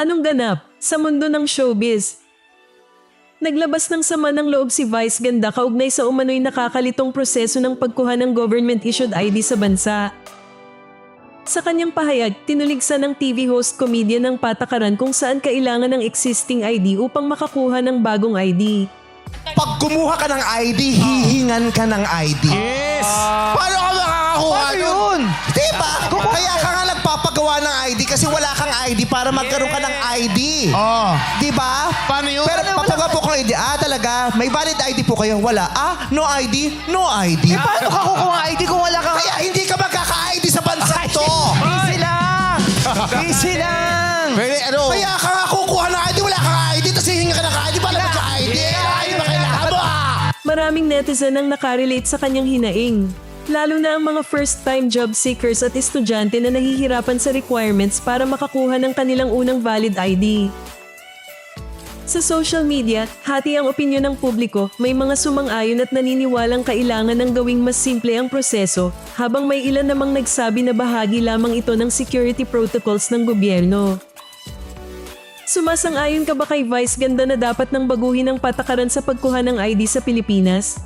Anong ganap sa mundo ng showbiz? Naglabas ng sama ng loob si Vice Ganda kaugnay sa umano'y nakakalitong proseso ng pagkuha ng government-issued ID sa bansa. Sa kanyang pahayag, tinuligsa ng TV host comedian ng patakaran kung saan kailangan ng existing ID upang makakuha ng bagong ID. Pag kumuha ka ng ID, hihingan ka ng ID. Yes! Kasi wala kang ID para magkaroon ka ng ID. Oh. Diba? Paano yun? Pero Paano papagawa po ng ID. Ah, talaga? May valid ID po kayo? Wala. Ah, no ID? No ID. Eh, paano ka kukuha ng ID kung wala kang... Kaya hindi ka magkaka-ID sa bansa to. Easy lang! Easy lang! Very, ano? Kaya ka nga kukuha ng ID, wala kang ID, tapos hihinga ka ng ID para magka-ID. ID ba kailangan mo ah? Maraming netizen ang nakarelate sa kanyang hinaing. Lalo na ang mga first-time job seekers at estudyante na nahihirapan sa requirements para makakuha ng kanilang unang valid ID. Sa social media, hati ang opinyon ng publiko, may mga sumang-ayon at naniniwalang kailangan ng gawing mas simple ang proseso, habang may ilan namang nagsabi na bahagi lamang ito ng security protocols ng gobyerno. Sumasang-ayon ka ba kay Vice Ganda na dapat nang baguhin ang patakaran sa pagkuha ng ID sa Pilipinas?